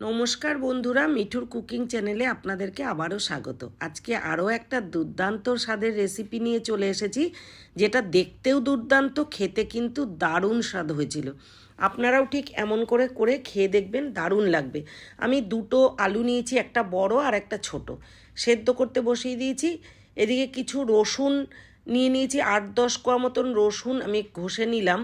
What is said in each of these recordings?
নমস্কার বন্ধুরা, মিঠুর কুকিং চ্যানেলে আপনাদেরকে আবারও স্বাগত। আজকে আরও একটা দুর্দান্ত স্বাদের রেসিপি নিয়ে চলে এসেছি, যেটা দেখতেও দুর্দান্ত, খেতে কিন্তু দারুণ স্বাদ হয়েছিল। আপনারাও ঠিক এমন করে করে খেয়ে দেখবেন, দারুণ লাগবে। আমি দুটো আলু নিয়েছি, একটা বড় আর একটা ছোট। সেদ্ধ করতে বসিয়ে দিয়েছি। এদিকে কিছু রসুন নিয়ে নিয়েছি, আট দশ কোয়া মতন রসুন আমি ঘষে নিলাম।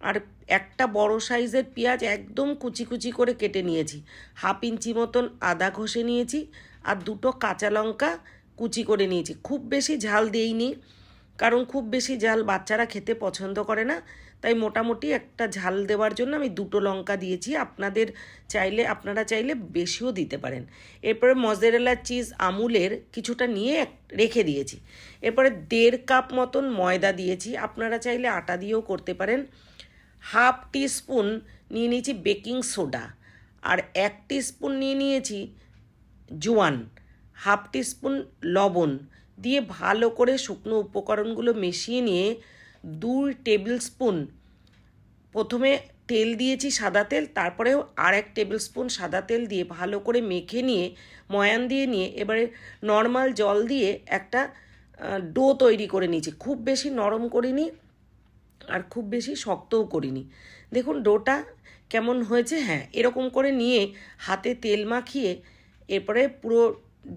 আর একটা বড় সাইজের পেঁয়াজ একদম কুচি কুচি করে কেটে নিয়েছি। হাফ ইঞ্চি মতন আদা ঘষে নিয়েছি আর দুটো কাঁচা লঙ্কা কুচি করে নিয়েছি। খুব বেশি ঝাল দিইনি, কারণ খুব বেশি ঝাল বাচ্চারা খেতে পছন্দ করে না। তাই মোটামুটি একটা ঝাল দেওয়ার জন্য আমি দুটো লঙ্কা দিয়েছি। আপনাদের চাইলে, আপনারা চাইলে বেশিও দিতে পারেন। এরপরে মজেরেলা চিজ আমুলের কিছুটা নিয়ে রেখে দিয়েছি। এরপরে দেড় কাপ মতন ময়দা দিয়েছি। আপনারা চাইলে আটা দিয়েও করতে পারেন। হাফ টিস্পুন নিয়ে নিয়েছি বেকিং সোডা আর এক টিস্পুন নিয়ে নিয়েছি জোয়ান। হাফ টিস্পুন লবণ দিয়ে ভালো করে শুকনো উপকরণগুলো মিশিয়ে নিয়ে দুই টেবিল স্পুন প্রথমে তেল দিয়েছি সাদা তেল, তারপরেও আর এক টেবিল স্পুন সাদা তেল দিয়ে ভালো করে মেখে নিয়ে, ময়ান দিয়ে নিয়ে, এবারে নর্মাল জল দিয়ে একটা ডো তৈরি করে নিয়েছি। খুব বেশি নরম করিনি আর খুব বেশি শক্তও করিনি। দেখুন, ডোটা কেমন হয়েছে? হ্যাঁ এরকম করে নিয়ে হাতে তেল মাখিয়ে এরপরে পুরো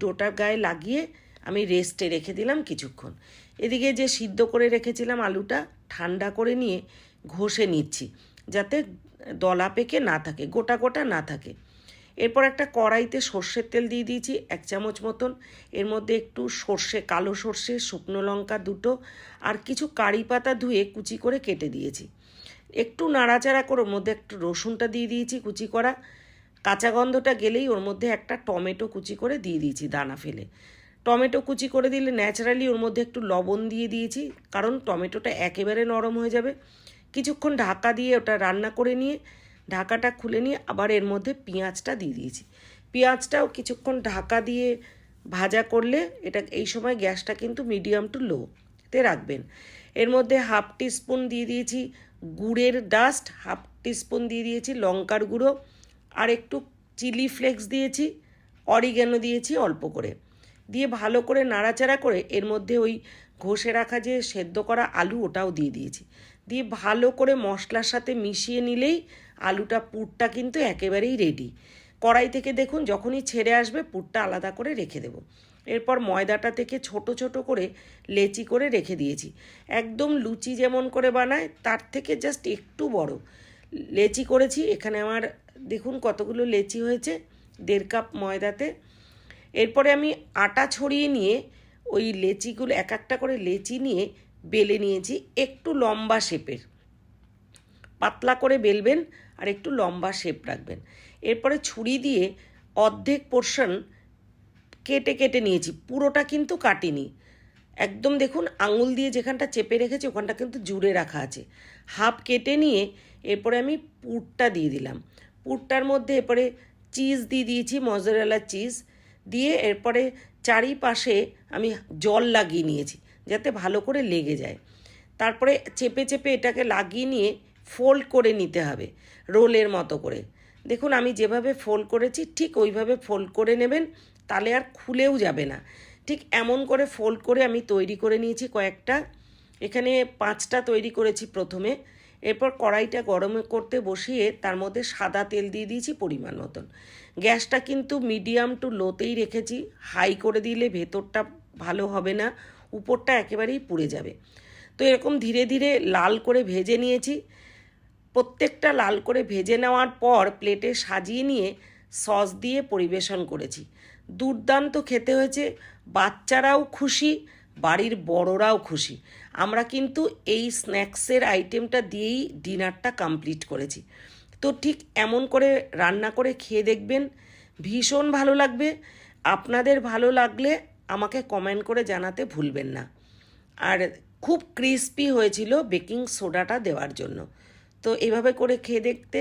ডোটার গায়ে লাগিয়ে আমি রেস্টে রেখে দিলাম কিছুক্ষণ। এদিকে যে সিদ্ধ করে রেখেছিলাম আলুটা, ঠান্ডা করে নিয়ে ঘষে নিচ্ছি, যাতে দলা পেকে না থাকে, গোটা গোটা না থাকে। এরপর একটা কড়াইতে সর্ষের তেল দিয়ে দিয়েছি, এক চামচ মতন। এর মধ্যে একটু সর্ষে, কালো সর্ষে, শুকনো লঙ্কা দুটো আর কিছু কারি পাতা ধুয়ে কুচি করে কেটে দিয়েছি। একটু নাড়াচাড়া করে ওর মধ্যে একটু রসুনটা দিয়ে দিয়েছি কুচি করা। কাঁচা গন্ধটা গেলেই ওর মধ্যে একটা টমেটো কুচি করে দিয়ে দিয়েছি দানা ফেলে। টমেটো কুচি করে দিলে ন্যাচারালি ওর মধ্যে একটু লবণ দিয়ে দিয়েছি, কারণ টমেটোটা একেবারে নরম হয়ে যাবে। কিছুক্ষণ ঢাকা দিয়ে ওটা রান্না করে নিয়ে ঢাকাটা খুলে নিয়ে আবার এর মধ্যে পেঁয়াজটা দিয়ে দিয়েছি। পেঁয়াজটাও কিছুক্ষণ ঢাকা দিয়ে ভাজা করলে এটা, এই সময় গ্যাসটা কিন্তু মিডিয়াম টু লোতে রাখবেন। এর মধ্যে হাফ টিস্পুন দিয়ে দিয়েছি গুড়ের ডাস্ট, হাফ টিস্পুন দিয়ে দিয়েছি লঙ্কার গুঁড়ো, আর একটু চিলি ফ্লেক্স দিয়েছি, অরিগ্যানো দিয়েছি অল্প করে। দিয়ে ভালো করে নাড়াচাড়া করে এর মধ্যে ওই ঘষে রাখা যে সেদ্ধ করা আলু ওটাও দিয়ে দিয়েছি। দিয়ে ভালো করে মশলার সাথে মিশিয়ে নিলেই আলুটা, পুরটা কিন্তু একেবারেই রেডি কড়াই থেকে দেখুন, যখনই ছেড়ে আসবে, পুরটা আলাদা করে রেখে দেবো। এরপর ময়দাটা থেকে ছোট ছোট করে লেচি করে রেখে দিয়েছি। একদম লুচি যেমন করে বানায়, তার থেকে জাস্ট একটু বড়। লেচি করেছি, এখানে আমার দেখুন কতগুলো লেচি হয়েছে, দেড় কাপ ময়দাতে। এরপরে আমি আটা ছড়িয়ে নিয়ে ওই লেচিগুলো, এক একটা করে লেচি নিয়ে বেলে নিয়েছি, একটু লম্বা শেপের। পাতলা করে বেলবেন আর একটু লম্বা শেপ রাখবেন। এরপরে ছুরি দিয়ে অর্ধেক পোর্শন কেটে কেটে নিয়েছি, পুরোটা কিন্তু কাটিনি। একদম দেখুন, আঙুল দিয়ে যেখানটা চেপে রেখেছি, ওখানটা কিন্তু জুড়ে রাখা আছে। হাফ কেটে নিয়ে এরপরে আমি পুরটা দিয়ে দিলাম। পুরটার মধ্যে এরপরে চিজ দিয়ে দিয়েছি মজরেলা চিজ দিয়ে এরপরে চারিপাশে আমি জল লাগিয়ে নিয়েছি। যাতে ভালো করে লেগে যায়। তারপরে চেপে চেপে এটাকে লাগিয়ে নিয়ে ফোল্ড করে নিতে হবে, রোলের মতো করে। দেখুন, আমি যেভাবে ফোল্ড করেছি, ঠিক ওইভাবে ফোল্ড করে নেবেন, তাহলে আর খুলেও যাবে না। ঠিক এমন করে ফোল্ড করে আমি তৈরি করে নিয়েছি কয়েকটা। এখানে পাঁচটা তৈরি করেছি প্রথমে। এরপর কড়াইটা গরম করতে বসিয়ে তার মধ্যে সাদা তেল দিয়ে দিয়েছি পরিমাণ মতন। গ্যাসটা কিন্তু মিডিয়াম টু লোতেই রেখেছি। হাই করে দিলে ভেতরটা ভালো হবে না। উপরটা একেবারেই পুড়ে যাবে। তো এরকম ধীরে ধীরে লাল করে ভেজে নিয়েছি। প্রত্যেকটা লাল করে ভেজে নেওয়ার পর প্লেটে সাজিয়ে নিয়ে সস দিয়ে পরিবেশন করেছি। দুর্দান্ত খেতে হয়েছে। বাচ্চারাও খুশি, বাড়ির বড়রাও খুশি। আমরা কিন্তু এই স্ন্যাক্সের আইটেমটা দিয়েই ডিনারটা কমপ্লিট করেছি। তো ঠিক এমন করে রান্না করে খেয়ে দেখবেন। ভীষণ ভালো লাগবে। আপনাদের ভালো লাগলে আমাকে কমেন্ট করে জানাতে ভুলবেন না। আর খুব ক্রিস্পি হয়েছিল বেকিং সোডাটা দেওয়ার জন্য। তো এভাবে করে খেয়ে দেখতে